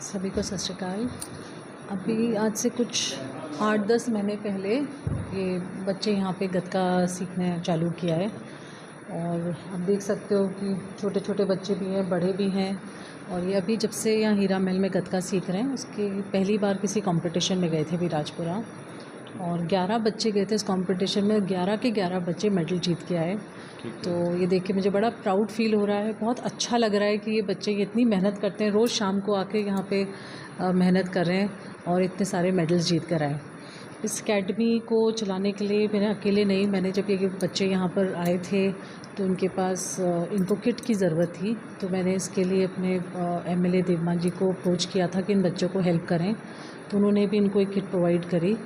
सभी को सत श्रीकाल। अभी आज से कुछ आठ दस महीने पहले ये बच्चे यहाँ पे गतका सीखने चालू किया है। और आप देख सकते हो कि छोटे छोटे बच्चे भी हैं, बड़े भी हैं। और ये अभी जब से यहाँ हीरा महल में गतका सीख रहे हैं, उसके पहली बार किसी कंपटीशन में गए थे अभी राजपुरा। और 11 बच्चे गए थे इस कंपटीशन में। 11 के 11 बच्चे मेडल जीत के आए। तो ये देख के मुझे बड़ा प्राउड फील हो रहा है। बहुत अच्छा लग रहा है कि ये बच्चे ये इतनी मेहनत करते हैं। रोज़ शाम को आके यहाँ पे मेहनत कर रहे हैं और इतने सारे मेडल्स जीत कर आए। इस एकेडमी को चलाने के लिए मैंने अकेले नहीं मैंने जब ये बच्चे यहाँ पर आए थे तो उनके पास इनको किट की ज़रूरत थी। तो मैंने इसके लिए अपने एम एल देवमान जी को अप्रोच किया था कि इन बच्चों को हेल्प करें। तो उन्होंने भी इनको एक किट प्रोवाइड करी।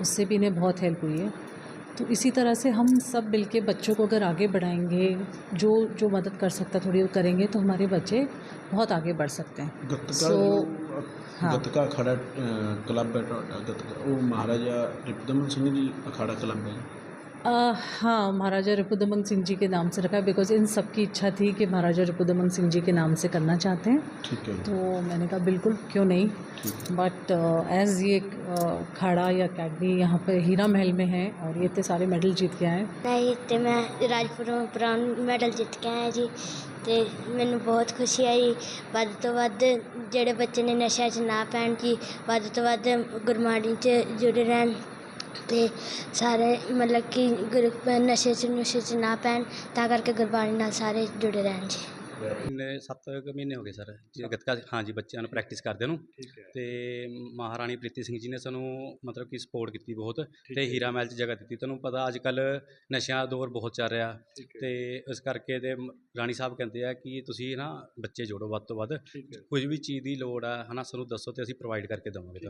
उससे भी इन्हें बहुत हेल्प हुई है। तो इसी तरह से हम सब मिलके बच्चों को अगर आगे बढ़ाएँगे जो जो मदद कर सकता थोड़ी वो करेंगे तो हमारे बच्चे बहुत आगे बढ़ सकते हैं। सो हाँ। गतका अखाड़ा क्लब है गतका वो महाराजा रिपदमन सिंह जी अखाड़ा क्लब है। ਅਖਾੜਾ ਕਲੱਬ ਹੈ अ, हाँ महाराजा रिपुदमन सिंह जी के नाम से रखा है बिकॉज इन सब की इच्छा थी कि महाराजा रिपुदमन सिंह जी के नाम से करना चाहते हैं ਠੀਕ ਹੈ ਜੀ तो मैंने कहा बिल्कुल क्यों नहीं ठीक बट एज़ ये अ, खाड़ा या अकेडमी यहाँ पे हीरा महल में है और ये इतने सारे मेडल जीत के आए ਨਹੀਂ ਤੇ ਮੈਂ ਰਾਜਪੁਰੋਂ ਬ੍ਰਾਊਨ ਮੈਡਲ ਜਿੱਤ ਕੇ ਆਇਆ ਜੀ ਤੇ ਮੈਨੂੰ ਬਹੁਤ ਖੁਸ਼ੀ ਆਈ ਵੱਧ ਤੋਂ ਵੱਧ ਜਿਹੜੇ ਬੱਚੇ ਨੇ ਨਸ਼ਿਆਂ 'ਚ ਨਾ ਪੈਣ ਜੀ ਵੱਧ ਤੋਂ ਵੱਧ ਗੁਰਬਾਣੀ 'ਚ ਜੁੜੇ ਰਹਿਣ ਤੇ ਸਾਰੇ ਮਤਲਬ ਕਿ ਗੁਰ ਨਸ਼ੇ 'ਚ ਨਸ਼ੇ 'ਚ ਨਾ ਪੈਣ ਤਾਂ ਕਰਕੇ ਗੁਰਬਾਣੀ ਨਾਲ ਸਾਰੇ ਜੁੜੇ ਰਹਿਣ ਜੀ। ਮਹੀਨੇ 7 ਕੁ ਮਹੀਨੇ ਹੋ ਗਏ ਸਰ। ਜੀ ਗੱਤਕਾ ਹਾਂਜੀ ਬੱਚਿਆਂ ਨੂੰ ਪ੍ਰੈਕਟਿਸ ਕਰਦੇ ਨੂੰ। ਤੇ ਮਹਾਰਾਣੀ ਪ੍ਰੀਤੀ ਸਿੰਘ ਜੀ ਨੇ ਸਾਨੂੰ ਮਤਲਬ ਕਿ ਸਪੋਰਟ ਕੀਤੀ ਬਹੁਤ। ਤੇ ਹੀਰਾ ਮਹਿਲ 'ਚ ਜਗ੍ਹਾ ਦਿੱਤੀ। ਤੁਹਾਨੂੰ ਪਤਾ ਅੱਜ ਕੱਲ ਨਸ਼ਿਆਂ ਦਾ ਦੌਰ ਬਹੁਤ ਚੱਲ ਰਿਹਾ। ਤੇ ਇਸ ਕਰਕੇ ਤੇ ਰਾਣੀ ਸਾਹਿਬ ਕਹਿੰਦੇ ਆ ਕਿ ਤੁਸੀਂ ਨਾ ਬੱਚੇ ਜੋੜੋ ਵੱਧ ਤੋਂ ਵੱਧ। ਕੁਝ ਵੀ ਚੀਜ਼ ਦੀ ਲੋੜ ਆ ਹਨਾ ਸਾਨੂੰ ਦੱਸੋ ਤੇ ਅਸੀਂ ਪ੍ਰੋਵਾਈਡ ਕਰਕੇ ਦੇਵਾਂਗੇ